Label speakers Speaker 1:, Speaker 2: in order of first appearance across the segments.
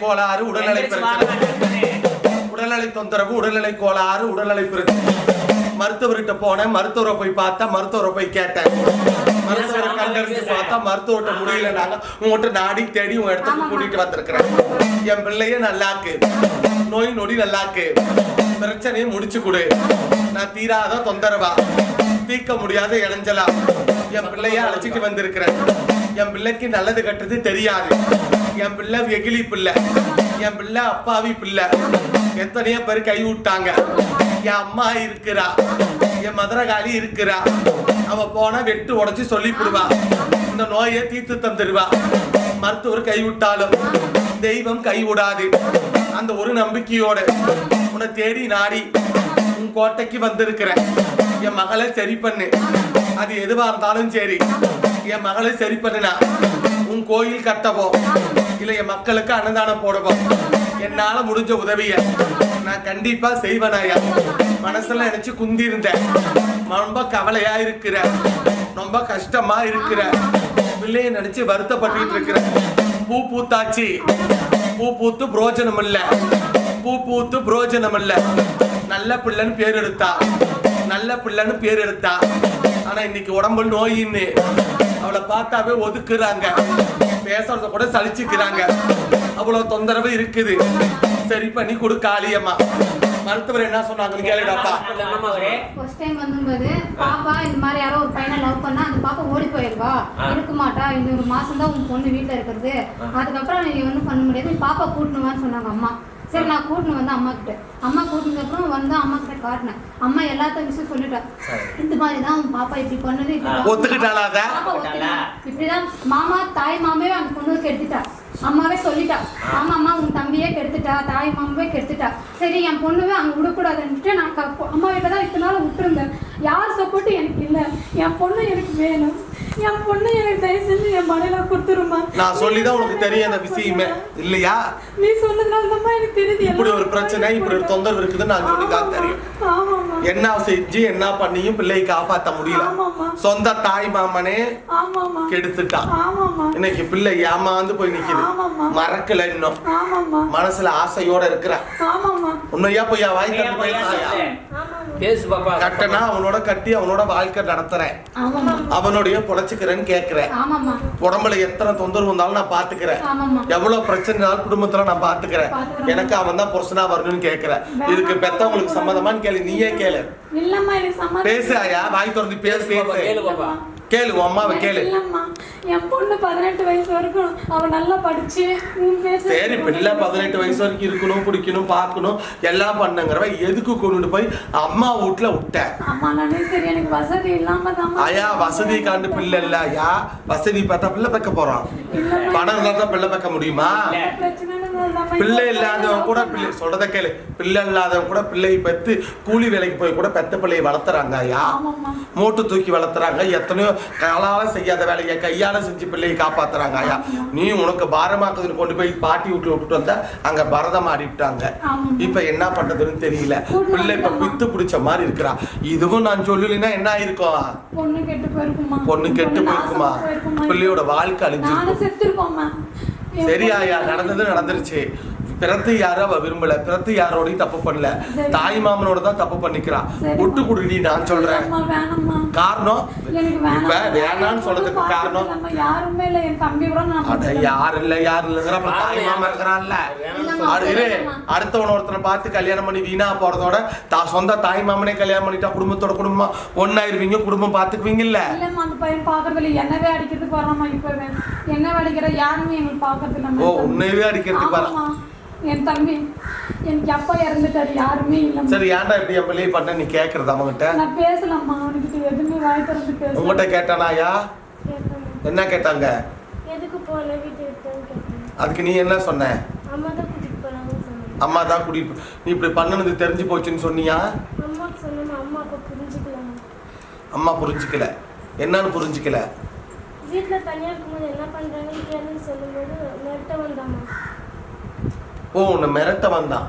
Speaker 1: கோளாறு உடல்நிலை பிரச்சனை. உடல்நிலை தொந்தரவு உடல்நிலை கோளாறு உடல்நிலை பிரச்சனை. மருத்துவர்கிட்ட போனேன் மருத்துவரை போய் பார்த்தா மருத்துவரை போய் கேட்டேன். மருத்துவரை கண்டறிஞ்சு பார்த்தா மருத்துவர்கிட்ட முடியலனாங்க உங்கள்கிட்ட நாடி தேடி உங்க இடத்துக்கு கூட்டிட்டு வந்திருக்கிறேன். என் பிள்ளைய நல்லாக்கு நோய் நொடி நல்லாக்கு பிரச்சனையை முடிச்சு கொடு. நான் தீராத தொந்தரவா? தீர்க்க முடியாத இடைஞ்சலா என் பிள்ளைய அழைச்சிட்டு வந்திருக்கிறேன். என் பிள்ளைக்கு நல்லது கெட்டது தெரியாது. என் பிள்ளை வெகிலி பிள்ளை. என் பிள்ளை அப்பாவி பிள்ளை. எத்தனையோ பேர் கை விட்டாங்க. என் அம்மா இருக்கிறா. என் மதுரகாளி இருக்கிறா. அவ போனா வெட்டு உடைச்சு சொல்லிவிடுவா இந்த நோயை தீர்த்து தந்துடுவா. மருத்துவர் கைவிட்டாலும் தெய்வம் கைவிடாது அந்த ஒரு நம்பிக்கையோட உன்னை தேடி நாடி உன் கோட்டைக்கு வந்திருக்கிறேன். என் மகளை சரி பண்ணு. அது எதுவாக இருந்தாலும் சரி. என் மகளை சரி பண்ணுனா உன் கோயில் கட்டவோ இல்ல என் மக்களுக்கு அன்னதானம் போடவோ என்னால முடிஞ்ச உதவிய நான் கண்டிப்பா செய்வனாயா மனசுல நினைச்சு குந்தி இருந்தேன் ரொம்ப கவலையா இருக்கிற ரொம்ப கஷ்டமா இருக்கிற பிள்ளைய நினைச்சு வருத்தப்பட்டுக்கிட்டு இருக்கிற. பூ பூத்தாச்சு. பூ பூத்து புரோஜனம் இல்ல. பூ பூத்து புரோஜனம் இல்ல. நல்ல பிள்ளைன்னு பேர் எடுத்தா நல்ல பிள்ளைன்னு பேர் எடுத்தா. ஆனா இன்னைக்கு உடம்பு நோயின்னு அவளை பார்த்தாவே ஒதுக்குறாங்க. பேசுறத கூட சலிச்சுக்கிறாங்க. அவ்வளவு தொந்தரவு இருக்குது. சரி பண்ணி கொடு காளியம்மா. மருத்துவர் என்ன சொன்னாங்கன்னு கேளுடாப்பா.
Speaker 2: ஃபர்ஸ்ட் டைம் வந்தும்போது பாப்பா இந்த மாதிரி யாரோ ஒரு பையனை லவ் பண்ணா அந்த பாப்பா ஓடி போயிருவா. இருக்க மாட்டா. இந்த ஒரு மாசம் தான் உன் பொண்ணு வீட்ல இருக்கிறது. அதுக்கப்புறம் நீ ஒன்றும் பண்ண முடியாது. பாப்பா கூட்டணுவான்னு சொன்னாங்க அம்மா. சரி நான் கூட்டினு வந்து அம்மா கிட்ட அம்மா அப்புறம் வந்து அம்மா கிட்ட காட்டினேன். அம்மா எல்லாத்த விஷயம் சொல்லிட்டா. இந்த மாதிரி தான் உன் பாப்பா இப்படி பண்ணுது
Speaker 1: ஒத்துக்கிட்டாளா அத?
Speaker 2: பாப்பா ஒத்துக்கிட்டா. இப்படிதான் மாமா தாய் மாமாவே அந்த பொண்ணு கெடுத்துட்டா. அம்மாவே சொல்லிட்டா. ஆமா அம்மா உன் தம்பியே கெடுத்துட்டா தாய் மாமாவே கெடுத்துட்டா. சரி என் பொண்ணுவே அங்க விடக்கூடாதுன்ட்டு நான் அம்மா வீட்டில் தான் இத்தனை நாள் விட்டுருந்தேன். யார் சப்போர்ட்டும் எனக்கு இல்லை. என் பொண்ணு எனக்கு வேணும். என் பொண்ணு எனக்கு தயவு செஞ்சு என் மனையில கொடுத்துருமா.
Speaker 1: நான் சொல்லிதான் உனக்கு தெரியும் அந்த விஷயமே. இல்லையா?
Speaker 2: நீ சொன்னதுனால தான் எனக்கு தெரியுது
Speaker 1: இப்படி. ஒரு பிரச்சனை இப்படி ஒரு தொந்தரவு இருக்குதுன்னு நான் சொல்லிதான் தெரியும்.
Speaker 2: ஆமாம்மா.
Speaker 1: என்ன செஞ்சு என்ன பண்ணியும் பிள்ளையை காப்பாத்த முடியல. சொந்த தாய் மாமனே கெடுத்துட்டான் இன்னைக்கு பிள்ளை ஏமாந்து போய் நிக்குது. மறக்கல இன்னும். மனசுல ஆசையோட இருக்கிற. உன்னையா போய் வாய்
Speaker 3: பேசு பாப்பா.
Speaker 1: கட்டனா அவனோட கட்டி அவனோட வாழ்க்கை நடத்துறேன். அவனுடைய புழைச்சுக்கிறேன்னு கேக்குறேன்
Speaker 2: ஆமாம்மா.
Speaker 1: உடம்புல எத்தனை தொந்தரவு வந்தாலும் நான் பாத்துக்கிறேன் எவ்வளவு பிரச்சனைனாலும் குடும்பத்துல நான் பாத்துக்கிறேன். எனக்கு அவன் தான் புருஷனா வரணும்னு கேக்குறேன் இதுக்கு பெத்தவங்களுக்கு சம்மதமான்னு கேளு. நீயே கேளு. பேசு ஐயா வாய் திறந்து பேசு
Speaker 3: பாப்பா
Speaker 1: பேசு
Speaker 3: கேளு
Speaker 1: உன் அம்மாவை கேளு.
Speaker 2: என் பொண்ணு பதினெட்டு வயசு வரைக்கும் அவ நல்லா படிச்சு
Speaker 1: சரி பிள்ளை பதினெட்டு வயசு வரைக்கும் இருக்கணும் பிடிக்கணும் பார்க்கணும் எல்லாம் பண்ணுங்கிறவ எதுக்கு கொண்டுட்டு போய் அம்மா வீட்டுல விட்ட?
Speaker 2: அம்மா நானே சரி எனக்கு வசதி இல்லாம தான்
Speaker 1: ஐயா வசதி காண்டு பிள்ளை இல்ல ஐயா. வசதி பார்த்தா பிள்ளை பெக்க போறான். பணம் இருந்தா பிள்ளை பெக்க முடியுமா? பிள்ளை இல்லாதவன் கூட பிள்ளை சொல்றத கேளு. பிள்ளை இல்லாதவன் கூட பிள்ளையை பெத்து கூலி வேலைக்கு போய் கூட பெத்த பிள்ளையை வளர்த்துறாங்க ஐயா. மூட்டு தூக்கி வளர்த்துறாங்க. எத்தனையோ காலால செய்யாத வேலையை கையால செஞ்சு பிள்ளையை காப்பாத்துறாங்க ஐயா. நீ உனக்கு பாரமாக்குதுன்னு கொண்டு போய் பாட்டி வீட்டுல விட்டுட்டு வந்தா அங்க பரதம் ஆடிவிட்டாங்க
Speaker 2: ஆமாம்மா.
Speaker 1: இப்ப என்ன பண்றதுன்னு தெரியல. பிள்ளை இப்ப பித்து பிடிச்ச மாதிரி இருக்கிறா இதுவும் நான் சொல்லலைன்னா என்ன ஆயிருக்கும்
Speaker 2: பொண்ணு கெட்டு போயிருக்குமா
Speaker 1: பொண்ணு கெட்டு போயிருக்குமா? பிள்ளையோட வாழ்க்கை அழிஞ்சிருக்கும். சரி
Speaker 2: ஆயா
Speaker 1: நடந்தது நடந்துருச்சு. பிறத்து யாரும் அவ விரும்பல? பிறத்து யாரோடையும் தப்பு பண்ணல. தாய் மாமனோட தான் தப்பு பண்ணிக்கிறா. விட்டு குடுடி நான் சொல்றேன். காரணம்?
Speaker 2: எனக்கு
Speaker 1: இப்ப வேணான்னு சொல்றதுக்கு காரணம்?
Speaker 2: யாருமே இல்ல. என் தம்பி கூட
Speaker 1: யார் இல்ல யார் இல்லங்கிற அப்ப தாய் மாமா இருக்கிறான்ல. அடு இரு. அடுத்தவன ஒருத்தனை பார்த்து கல்யாணம் பண்ணி வீணா போறதோட தா சொந்த தாய் மாமனே கல்யாணம் பண்ணிட்டா குடும்பத்தோட குடும்பம் ஒன்னாயிருவீங்க குடும்பம் பாத்துக்குவீங்கல்ல
Speaker 2: இல்லம்மா அந்த பையன் பாக்குறது இல்ல. என்னவே அடிக்கிறதுக்கு வராமா இப்பவே. என்ன அடிக்கிற யாருமே எங்களுக்கு பாக்குறது
Speaker 1: ஓ
Speaker 2: இல்ல
Speaker 1: உன்னையவே அடிக்கிறதுக்கு வர
Speaker 2: ஆமாம்மா. என் தம்பி எனக்கு அப்பா இறந்துட்டாரு யாருமே இல்ல.
Speaker 1: சரி ஏன்டா இப்படி என் பிள்ளைய பண்ண? நீ கேக்குறது அவங்கிட்ட.
Speaker 2: நான் பேசலாம்மா அவனுக்கு எதுவுமே வாய் திறந்து பேச
Speaker 1: உங்ககிட்ட கேட்டானாயா. என்ன கேட்டாங்க?
Speaker 4: எதுக்கு போல
Speaker 1: அதுக்கு நீ என்ன சொன்ன?
Speaker 4: அம்மா தான் கூட்டிட்டு
Speaker 1: அம்மா தான் கூட்டிட்டு நீ இப்படி பண்ணனது தெரிஞ்சு போச்சுன்னு சொன்னியா?
Speaker 4: அம்மாவுக்கு சொன்னேன் அம்மா அப்பா புரிஞ்சுக்கலாம்
Speaker 1: அம்மா புரிஞ்சுக்கல. என்னன்னு புரிஞ்சுக்கல?
Speaker 4: வீட்டுல தனியா இருக்கும்போது என்ன பண்றாங்கன்னு கேளுன்னு சொல்லும்போது மிரட்ட வந்தாம்மா.
Speaker 1: ஓ உன்னை மிரட்ட வந்தான்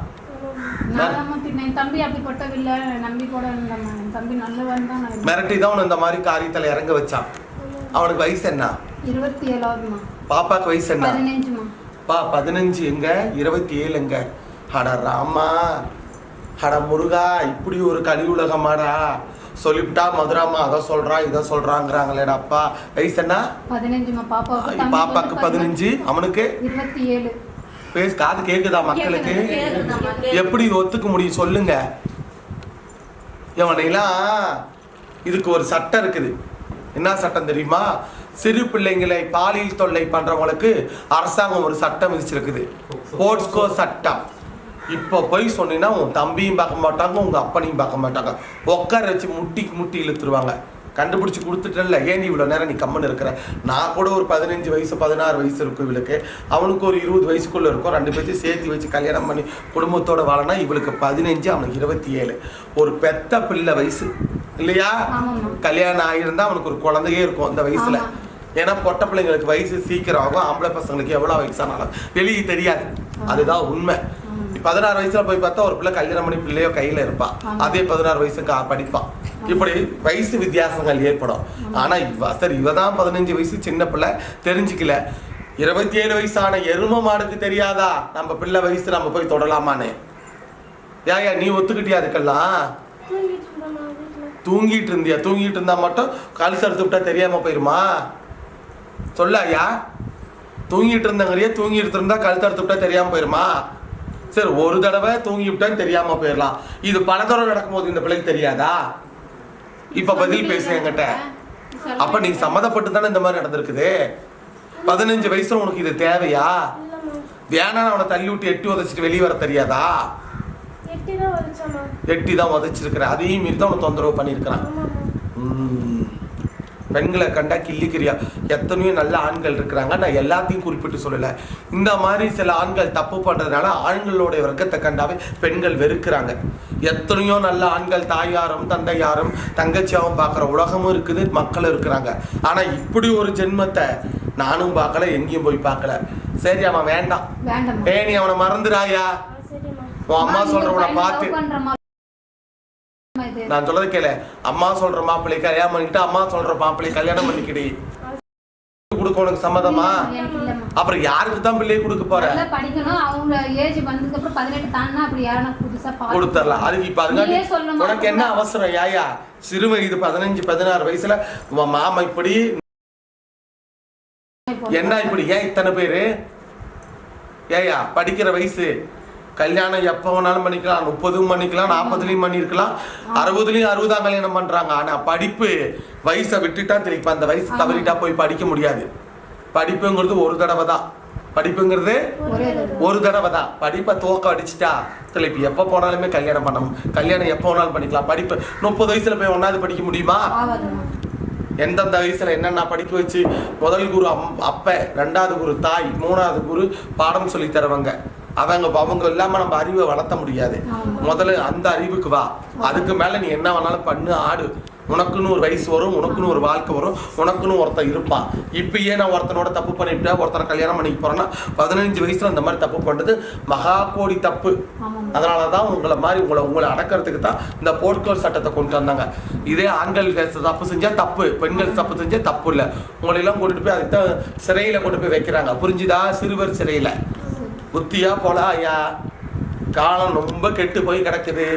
Speaker 1: மிரட்டி தான். இந்த மாதிரி காரியத்துல இறங்க வச்சான் அவனுக்கு வயசு என்ன?
Speaker 2: இருபத்தி
Speaker 1: பாப்பாக்கு வயசு என்ன? பா பதினஞ்சு எங்க? இருபத்தி ஏழு எங்க? அட ராமா. அட முருகா இப்படி ஒரு கலி உலகமாடா சொல்லிவிட்டா மதுராமா அதை சொல்றா இதை சொல்றாங்கிறாங்களேடா அப்பா. வயசு என்ன? பாப்பாக்கு பதினஞ்சு. அவனுக்கு?
Speaker 2: இருபத்தி ஏழு
Speaker 1: பேஸ் காது கேக்குதா மக்களுக்கு? எப்படி ஒத்துக்க முடியும் சொல்லுங்க. இவனையெல்லாம் இதுக்கு ஒரு சட்டம் இருக்குது. என்ன சட்டம் தெரியுமா? சிறு பிள்ளைங்களை பாலியல் தொல்லை பண்றவங்களுக்கு அரசாங்கம் ஒரு சட்டம் விதிச்சிருக்குது. போட்ஸ்கோ சட்டம். இப்போ போய் சொன்னீங்கன்னா உன் தம்பியும் பார்க்க மாட்டாங்க உங்க அப்பனையும் பார்க்க மாட்டாங்க. உட்கார வச்சு முட்டி முட்டி இழுத்துருவாங்க. கண்டுபிடிச்சு கொடுத்துட்டல ஏன் நீ இவ்வளோ நேரம் நீ கம்மன் இருக்கிற? நான் கூட ஒரு பதினஞ்சு வயசு பதினாறு வயசு இருக்கும் இவளுக்கு. அவனுக்கு ஒரு இருபது வயசுக்குள்ள இருக்கும். ரெண்டு பேர்த்தையும் சேர்த்து வச்சு கல்யாணம் பண்ணி குடும்பத்தோட வாழனா இவளுக்கு பதினஞ்சு அவனுக்கு இருபத்தி ஏழு ஒரு பெத்த பிள்ளை வயசு. இல்லையா. கல்யாணம் ஆகியிருந்தா அவனுக்கு ஒரு குழந்தையே இருக்கும் அந்த வயசுல. ஏன்னா பொட்ட பிள்ளைங்களுக்கு வயசு சீக்கிரம் ஆகும். ஆம்பளை பசங்களுக்கு எவ்வளோ வயசானாலும். வெளியே தெரியாது. அதுதான் உண்மை. பதினாறு வயசுல போய் பார்த்தா ஒரு பிள்ளை கல்யாணம் பண்ணி பிள்ளையோ கையில இருப்பான்
Speaker 2: ஆமா.
Speaker 1: அதே பதினாறு வயசுக்கு படிப்பான் இப்படி வயசு வித்தியாசங்கள் ஏற்படும். ஆனா இவ சரி இவ தான் பதினஞ்சு வயசு சின்ன பிள்ளை. தெரிஞ்சுக்கல. இருபத்தி ஏழு வயசான எரும மாடுக்கு தெரியாதா? நம்ம பிள்ளை வயசு நம்ம போய் தொடலாமான்னு. ஏயா நீ ஒத்துக்கிட்டியா அதுக்கெல்லாம்?
Speaker 4: தூங்கிட்டு
Speaker 1: இருந்தியா? தூங்கிட்டு இருந்தா மட்டும் கழுத்து அறுத்து விட்டா தெரியாம போயிருமா? சொல்ல ஐயா. தூங்கிட்டு இருந்தங்கறியே தூங்கிட்டு இருந்தா கழுத்து அறுத்து விட்டா தெரியாம போயிருமா? சரி ஒரு தடவை தூங்கி விட்டான்னு தெரியாம போயிடலாம். இது பல தடவை நடக்கும்போது இந்த பிள்ளைக்கு தெரியாதா? இப்ப பதில் பேசு என்கிட்ட. அப்ப நீ சம்மதப்பட்டு தானே இந்த மாதிரி நடந்திருக்குது? பதினஞ்சு வயசுல உனக்கு இது தேவையா?
Speaker 4: இல்லைம்மா
Speaker 1: வேணா அவனை தள்ளி விட்டு எட்டி உதச்சிட்டு வெளியே வர தெரியாதா?
Speaker 4: எட்டி தான்
Speaker 1: உதச்சிருக்கிற. அதையும் மீறி தான் அவனை தொந்தரவு பண்ணியிருக்கிறான். பெண்களை கண்டா கிள்ளிக்கிறியா? எத்தனையோ நல்ல ஆண்கள் இருக்கிறாங்க. நான் எல்லாத்தையும் குறிப்பிட்டு சொல்லல. இந்த மாதிரி சில ஆண்கள் தப்பு பண்றதுனால ஆண்களோட வர்க்கத்தை கண்டாவே பெண்கள் வெறுக்கிறாங்க. எத்தனையோ நல்ல ஆண்கள் தாயாரும் தந்தையாரும் தங்கச்சியாவும் பார்க்குற உலகமும் இருக்குது மக்களும் இருக்கிறாங்க. ஆனா இப்படி ஒரு ஜென்மத்தை நானும் பார்க்கல எங்கேயும் போய் பார்க்கல. சரி அவன் வேண்டாம். ஏ நீ அவனை மறந்துடாயா உன் அம்மா சொல்றவனை பார்த்து நான் சொல்றது கேளு. அம்மா சொல்ற மாப்பிள்ளை கல்யாணம் பண்ணிக்கிட்டு அம்மா சொல்ற மாப்பிள்ளை கல்யாணம் பண்ணிக்கிடி. கொடுக்க உனக்கு சம்மதமா? அப்புறம் யாருக்கு தான் பிள்ளையை கொடுக்க போற?
Speaker 2: படிக்கணும். அவங்க ஏஜ் வந்ததுக்கு அப்புறம் பதினெட்டு தாண்டினா அப்படி யாரும் புதுசா
Speaker 1: கொடுத்துடலாம் அதுக்கு இப்ப அதுக்காண்டி? உனக்கு என்ன அவசரம் யாயா? சிறு வயது பதினஞ்சு பதினாறு வயசுல உன் மாமா இப்படி என்ன இப்படி? ஏன் இத்தனை பேரு? ஏயா படிக்கிற வயசு. கல்யாணம் எப்போ வேணாலும் பண்ணிக்கலாம். முப்பதும் பண்ணிக்கலாம் நாற்பதுலையும் பண்ணியிருக்கலாம். அறுபதுலையும் அறுபதாம் கல்யாணம் பண்றாங்க. ஆனா படிப்பு வயசை விட்டுட்டா திருப்பி அந்த வயசு தவறிட்டா போய் படிக்க முடியாது. படிப்புங்கிறது ஒரு தடவை தான். படிப்புங்கிறது
Speaker 2: ஒரே தடவை.
Speaker 1: தான். படிப்பை துவக்க அடிச்சிட்டா திருப்பி எப்போ போனாலுமே கல்யாணம் பண்ண கல்யாணம் எப்போ வேணாலும் பண்ணிக்கலாம். படிப்பு முப்பது வயசுல போய் ஒன்னாவது படிக்க முடியுமா? எந்தெந்த வயசுல என்னென்ன படிக்க வச்சு முதல் குரு அம் அப்ப ரெண்டாவது குரு தாய் மூணாவது குரு பாடம் சொல்லி தரவங்க. அவங்க அவங்க இல்லாம நம்ம அறிவை வளர்த்த முடியாது. முதல்ல அந்த அறிவுக்கு வா. அதுக்கு மேல நீ என்ன வேணாலும் பண்ணு ஆடு. உனக்குன்னு ஒரு வயசு வரும் உனக்குன்னு ஒரு வாழ்க்கை வரும் உனக்குன்னு ஒருத்தன் இருப்பான். இப்பயே நான் ஒருத்தனோட தப்பு பண்ணிவிட்டேன் ஒருத்தனை கல்யாணம் பண்ணிக்க போறேன்னா பதினஞ்சு வயசுல இந்த மாதிரி தப்பு பண்றது மகா கோடி தப்பு. அதனால தான் உங்களை மாதிரி உங்களை உங்களை அடக்கிறதுக்கு தான் இந்த போர்ட்கோல் சட்டத்தை கொண்டு வந்தாங்க. இதே ஆண்கள் தப்பு செஞ்சா தப்பு பெண்கள் தப்பு செஞ்சா தப்பு இல்லை. உங்களை எல்லாம் கொண்டுட்டு போய் அதுக்கு தான் சிறையில கொண்டு போய் வைக்கிறாங்க. புரிஞ்சுதா சிறுவர் சிறையில? புத்தியா போல ஐயா. காலம் ரொம்ப கெட்டு போய் கிடக்குது.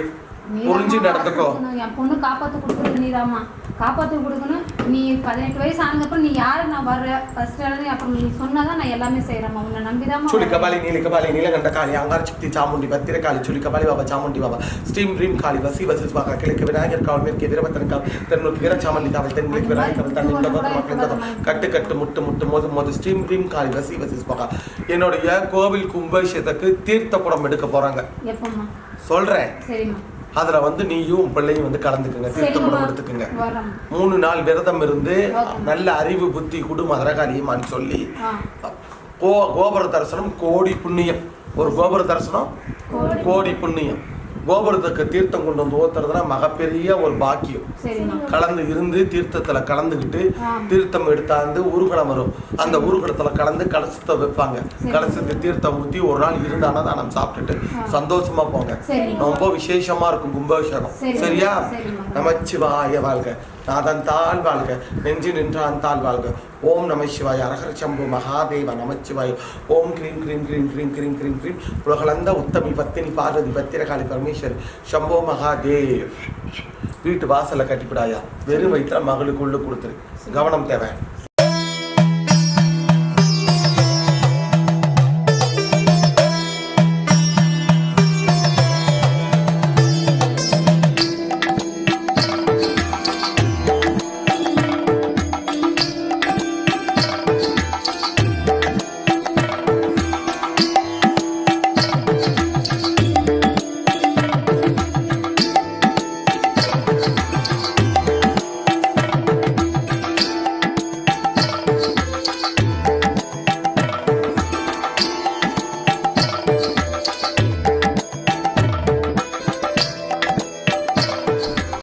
Speaker 1: புரிஞ்சு நடந்துக்கோ.
Speaker 2: என் பொண்ணு காப்பாத்து கொடுக்குறது நீதாம்மா. காப்பாற்றி கொடுக்கணும். நீ பதினெட்டு வயசு ஆனதுக்கப்புறம் நீ யாரு? நான் வர்ற ஃபர்ஸ்ட் எழுதி அப்புறம் நீ சொன்னாதான் நான் எல்லாமே செய்கிறேம்மா உன்னை
Speaker 1: நம்பிதான் சுழி கபாலி நீலி கபாலி நீலகண்ட காளி அங்கார சக்தி சாமுண்டி பத்திர காளி சுழி கபாலி பாபா சாமுண்டி பாபா ஸ்ரீம் ரீம் காளி வசி வசி சுவாகா கிழக்கு விநாயகர் காவல் மேற்கு வீரபத்திரன் காவல் தென்னுக்கு வீரச்சாமண்டி காவல் தென்கிழக்கு விநாயகர் காவல் தண்ணி மக்களின் கட்டு கட்டு முட்டு முட்டு மோது மோது ஸ்ரீம் ரீம் காளி வசி வசி சுவாகா. என்னுடைய கோவில் கும்பாபிஷேகத்துக்கு தீர்த்த குடம் எடுக்க போறாங்க. சொல்கிறேன்
Speaker 2: சரிம்மா.
Speaker 1: அதுல வந்து நீயும் பிள்ளையும் வந்து கலந்துக்குங்க தீர்த்த
Speaker 2: சரிம்மா
Speaker 1: குடம் எடுத்துக்குங்க மூணு நாள் விரதம் இருந்து. நல்ல அறிவு புத்தி குடு மதுரகாளியம்மான்னு சொல்லி கோ கோபுர தரிசனம் கோடி புண்ணியம். ஒரு கோபுர தரிசனம் கோடி புண்ணியம். கோபுரத்துக்கு தீர்த்தம் கொண்டு வந்து ஊத்துறதுனா மகப்பெரிய ஒரு பாக்கியம் கலந்து இருந்து தீர்த்தத்துல கலந்துக்கிட்டு. தீர்த்தம் எடுத்தாந்து ஊர்வலம் வரும் அந்த ஊர்வலத்துல கலந்து கலசத்தை வைப்பாங்க
Speaker 2: சரி.
Speaker 1: கலசத்துக்கு தீர்த்தம் ஊத்தி ஒரு நாள் இருந்து அன்னதானம் சாப்பிட்டுட்டு. சந்தோஷமா போங்க. ரொம்ப விசேஷமா இருக்கும் கும்பாபிஷேகம்
Speaker 2: சரி.
Speaker 1: சரியா. நமச்சிவாய வாழ்க நாதன் தான் வாழ்க நெஞ்சு நின்றான் தான் வாழ்க. ஓம் நம சிவாய் அரகர சம்பு மகாதேவ நமச்சிவாய். ஓம் கிரீம் கிரீம் கிரீம் கிரீம் கிரீம் கிரீம் கிரீம். உலகளந்த உத்தமி பத்தினி பார்வதி பத்திரகாளி பரமேஸ்வர். சம்போ மகாதேவ். வீட்டு வாசலை கட்டிவிடாயா வெறும் வயிற்றுல மகளுக்கு உள்ள கொடுத்துரு. கவனம் தேவை.